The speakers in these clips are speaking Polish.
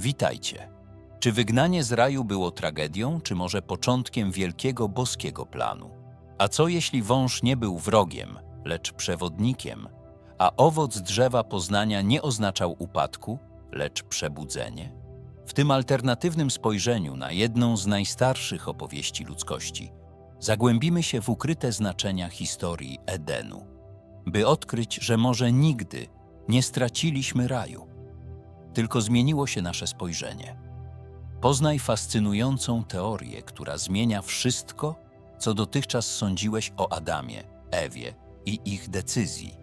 Witajcie. Czy wygnanie z raju było tragedią, czy może początkiem wielkiego boskiego planu? A co jeśli wąż nie był wrogiem, lecz przewodnikiem, a owoc drzewa poznania nie oznaczał upadku, lecz przebudzenie? W tym alternatywnym spojrzeniu na jedną z najstarszych opowieści ludzkości zagłębimy się w ukryte znaczenia historii Edenu, by odkryć, że może nigdy nie straciliśmy raju, tylko zmieniło się nasze spojrzenie. Poznaj fascynującą teorię, która zmienia wszystko, co dotychczas sądziłeś o Adamie, Ewie i ich decyzji.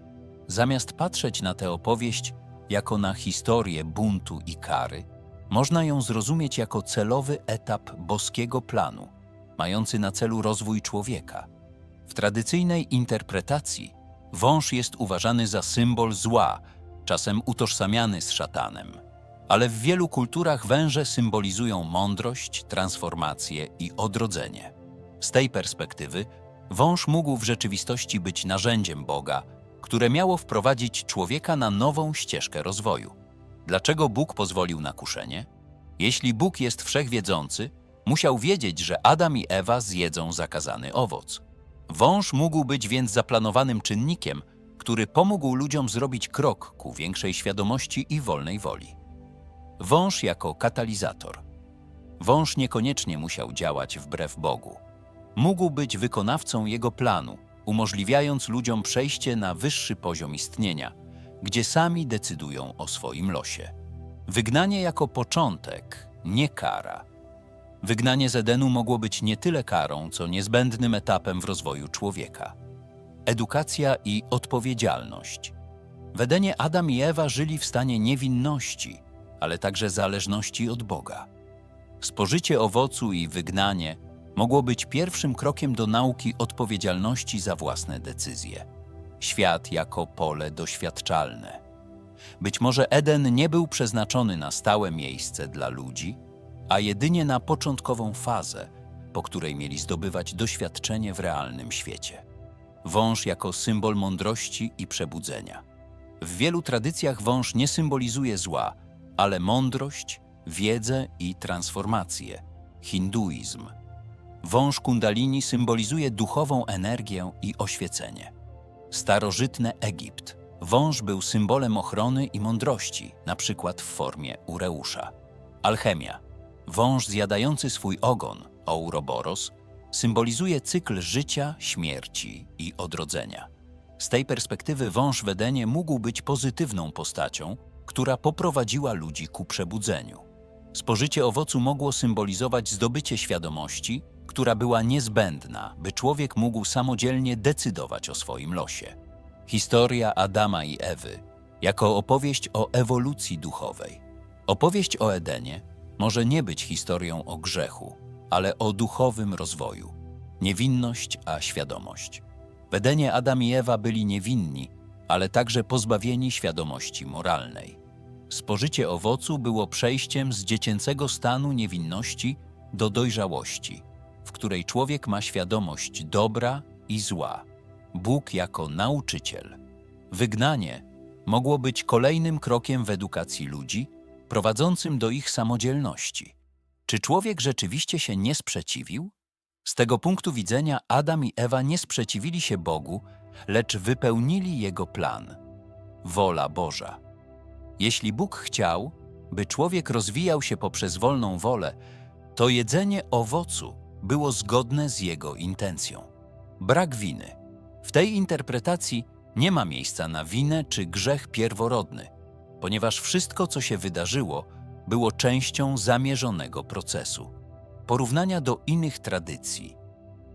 Zamiast patrzeć na tę opowieść jako na historię buntu i kary, można ją zrozumieć jako celowy etap boskiego planu, mający na celu rozwój człowieka. W tradycyjnej interpretacji wąż jest uważany za symbol zła, czasem utożsamiany z szatanem. Ale w wielu kulturach węże symbolizują mądrość, transformację i odrodzenie. Z tej perspektywy wąż mógł w rzeczywistości być narzędziem Boga, które miało wprowadzić człowieka na nową ścieżkę rozwoju. Dlaczego Bóg pozwolił na kuszenie? Jeśli Bóg jest wszechwiedzący, musiał wiedzieć, że Adam i Ewa zjedzą zakazany owoc. Wąż mógł być więc zaplanowanym czynnikiem, który pomógł ludziom zrobić krok ku większej świadomości i wolnej woli. Wąż jako katalizator. Wąż niekoniecznie musiał działać wbrew Bogu. Mógł być wykonawcą jego planu, umożliwiając ludziom przejście na wyższy poziom istnienia, gdzie sami decydują o swoim losie. Wygnanie jako początek, nie kara. Wygnanie z Edenu mogło być nie tyle karą, co niezbędnym etapem w rozwoju człowieka. Edukacja i odpowiedzialność. W Edenie Adam i Ewa żyli w stanie niewinności, ale także zależności od Boga. Spożycie owocu i wygnanie mogło być pierwszym krokiem do nauki odpowiedzialności za własne decyzje. Świat jako pole doświadczalne. Być może Eden nie był przeznaczony na stałe miejsce dla ludzi, a jedynie na początkową fazę, po której mieli zdobywać doświadczenie w realnym świecie. Wąż jako symbol mądrości i przebudzenia. W wielu tradycjach wąż nie symbolizuje zła, ale mądrość, wiedzę i transformację. Hinduizm. Wąż kundalini symbolizuje duchową energię i oświecenie. Starożytny Egipt. Wąż był symbolem ochrony i mądrości, na przykład w formie ureusza. Alchemia. Wąż zjadający swój ogon, Ouroboros, symbolizuje cykl życia, śmierci i odrodzenia. Z tej perspektywy wąż w Edenie mógł być pozytywną postacią, która poprowadziła ludzi ku przebudzeniu. Spożycie owocu mogło symbolizować zdobycie świadomości, która była niezbędna, by człowiek mógł samodzielnie decydować o swoim losie. Historia Adama i Ewy jako opowieść o ewolucji duchowej. Opowieść o Edenie może nie być historią o grzechu, ale o duchowym rozwoju. Niewinność a świadomość. W Edenie Adam i Ewa byli niewinni, ale także pozbawieni świadomości moralnej. Spożycie owocu było przejściem z dziecięcego stanu niewinności do dojrzałości, w której człowiek ma świadomość dobra i zła. Bóg jako nauczyciel. Wygnanie mogło być kolejnym krokiem w edukacji ludzi, prowadzącym do ich samodzielności. Czy człowiek rzeczywiście się nie sprzeciwił? Z tego punktu widzenia Adam i Ewa nie sprzeciwili się Bogu, lecz wypełnili Jego plan. Wola Boża. Jeśli Bóg chciał, by człowiek rozwijał się poprzez wolną wolę, to jedzenie owocu było zgodne z Jego intencją. Brak winy. W tej interpretacji nie ma miejsca na winę czy grzech pierworodny, ponieważ wszystko, co się wydarzyło, było częścią zamierzonego procesu. Porównania do innych tradycji.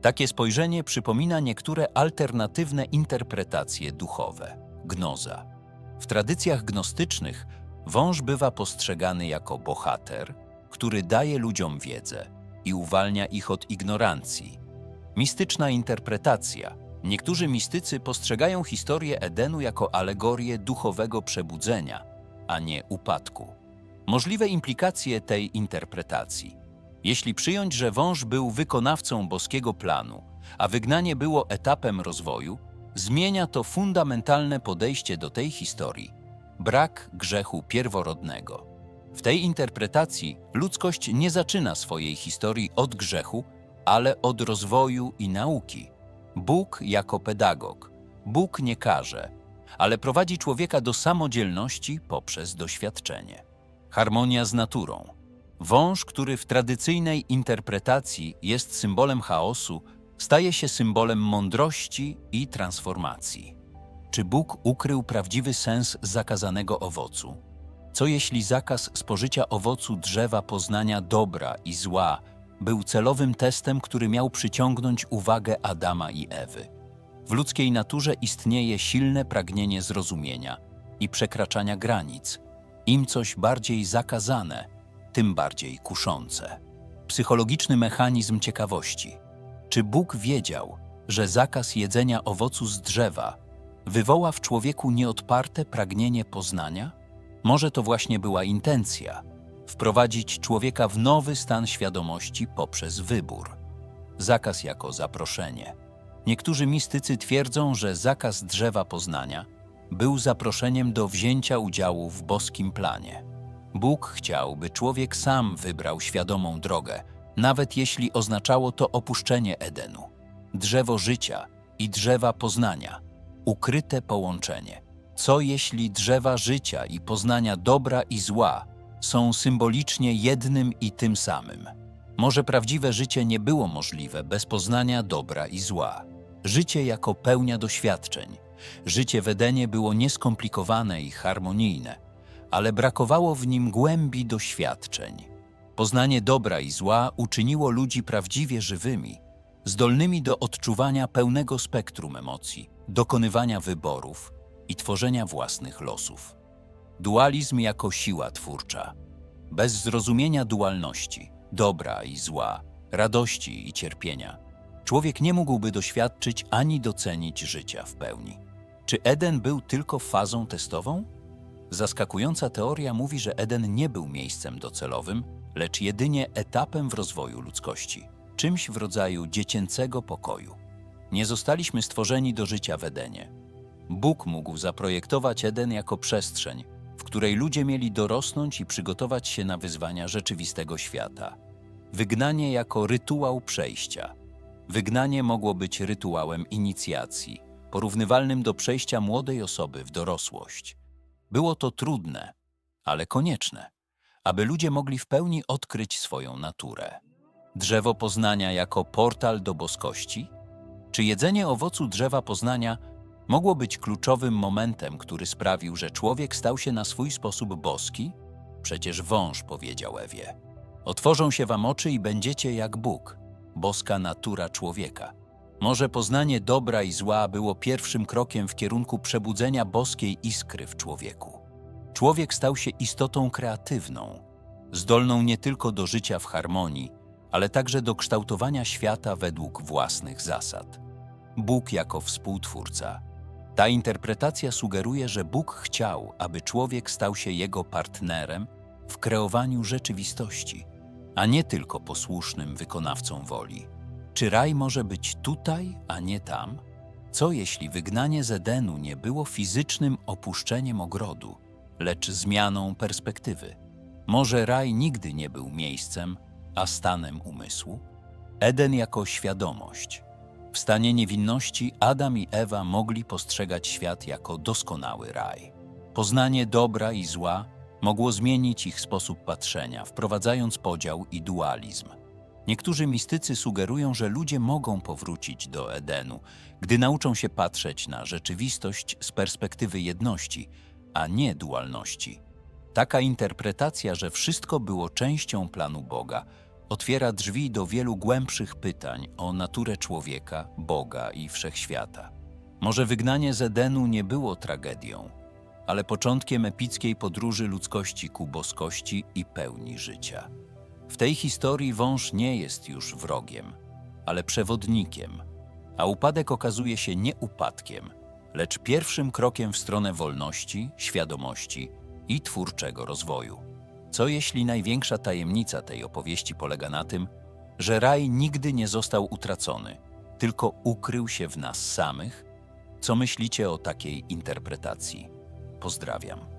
Takie spojrzenie przypomina niektóre alternatywne interpretacje duchowe. Gnoza. W tradycjach gnostycznych wąż bywa postrzegany jako bohater, który daje ludziom wiedzę i uwalnia ich od ignorancji. Mistyczna interpretacja. Niektórzy mistycy postrzegają historię Edenu jako alegorię duchowego przebudzenia, a nie upadku. Możliwe implikacje tej interpretacji. Jeśli przyjąć, że wąż był wykonawcą boskiego planu, a wygnanie było etapem rozwoju, zmienia to fundamentalne podejście do tej historii brak grzechu pierworodnego. W tej interpretacji ludzkość nie zaczyna swojej historii od grzechu, ale od rozwoju i nauki. Bóg jako pedagog. Bóg nie karze, ale prowadzi człowieka do samodzielności poprzez doświadczenie. Harmonia z naturą. Wąż, który w tradycyjnej interpretacji jest symbolem chaosu, staje się symbolem mądrości i transformacji. Czy Bóg ukrył prawdziwy sens zakazanego owocu? Co jeśli zakaz spożycia owocu drzewa poznania dobra i zła był celowym testem, który miał przyciągnąć uwagę Adama i Ewy? W ludzkiej naturze istnieje silne pragnienie zrozumienia i przekraczania granic. Im coś bardziej zakazane, tym bardziej kuszące. Psychologiczny mechanizm ciekawości. Czy Bóg wiedział, że zakaz jedzenia owocu z drzewa wywoła w człowieku nieodparte pragnienie poznania? Może to właśnie była intencja wprowadzić człowieka w nowy stan świadomości poprzez wybór. Zakaz jako zaproszenie. Niektórzy mistycy twierdzą, że zakaz drzewa poznania był zaproszeniem do wzięcia udziału w boskim planie. Bóg chciał, by człowiek sam wybrał świadomą drogę, nawet jeśli oznaczało to opuszczenie Edenu. Drzewo życia i drzewa poznania ukryte połączenie. Co jeśli drzewa życia i poznania dobra i zła są symbolicznie jednym i tym samym? Może prawdziwe życie nie było możliwe bez poznania dobra i zła. Życie jako pełnia doświadczeń. Życie w Edenie było nieskomplikowane i harmonijne, ale brakowało w nim głębi doświadczeń. Poznanie dobra i zła uczyniło ludzi prawdziwie żywymi, zdolnymi do odczuwania pełnego spektrum emocji, dokonywania wyborów i tworzenia własnych losów. Dualizm jako siła twórcza. Bez zrozumienia dualności, dobra i zła, radości i cierpienia, człowiek nie mógłby doświadczyć ani docenić życia w pełni. Czy Eden był tylko fazą testową? Zaskakująca teoria mówi, że Eden nie był miejscem docelowym, lecz jedynie etapem w rozwoju ludzkości, czymś w rodzaju dziecięcego pokoju. Nie zostaliśmy stworzeni do życia w Edenie. Bóg mógł zaprojektować Eden jako przestrzeń, w której ludzie mieli dorosnąć i przygotować się na wyzwania rzeczywistego świata. Wygnanie jako rytuał przejścia. Wygnanie mogło być rytuałem inicjacji, porównywalnym do przejścia młodej osoby w dorosłość. Było to trudne, ale konieczne, aby ludzie mogli w pełni odkryć swoją naturę. Drzewo poznania jako portal do boskości? Czy jedzenie owocu drzewa poznania mogło być kluczowym momentem, który sprawił, że człowiek stał się na swój sposób boski? Przecież wąż powiedział Ewie. Otworzą się wam oczy i będziecie jak Bóg, boska natura człowieka. Może poznanie dobra i zła było pierwszym krokiem w kierunku przebudzenia boskiej iskry w człowieku. Człowiek stał się istotą kreatywną, zdolną nie tylko do życia w harmonii, ale także do kształtowania świata według własnych zasad. Bóg jako współtwórca. Ta interpretacja sugeruje, że Bóg chciał, aby człowiek stał się jego partnerem w kreowaniu rzeczywistości, a nie tylko posłusznym wykonawcą woli. Czy raj może być tutaj, a nie tam? Co jeśli wygnanie z Edenu nie było fizycznym opuszczeniem ogrodu, lecz zmianą perspektywy? Może raj nigdy nie był miejscem, a stanem umysłu? Eden jako świadomość. W stanie niewinności Adam i Ewa mogli postrzegać świat jako doskonały raj. Poznanie dobra i zła mogło zmienić ich sposób patrzenia, wprowadzając podział i dualizm. Niektórzy mistycy sugerują, że ludzie mogą powrócić do Edenu, gdy nauczą się patrzeć na rzeczywistość z perspektywy jedności, a nie dualności. Taka interpretacja, że wszystko było częścią planu Boga, otwiera drzwi do wielu głębszych pytań o naturę człowieka, Boga i wszechświata. Może wygnanie z Edenu nie było tragedią, ale początkiem epickiej podróży ludzkości ku boskości i pełni życia. W tej historii wąż nie jest już wrogiem, ale przewodnikiem, a upadek okazuje się nie upadkiem, lecz pierwszym krokiem w stronę wolności, świadomości i twórczego rozwoju. Co jeśli największa tajemnica tej opowieści polega na tym, że raj nigdy nie został utracony, tylko ukrył się w nas samych? Co myślicie o takiej interpretacji? Pozdrawiam.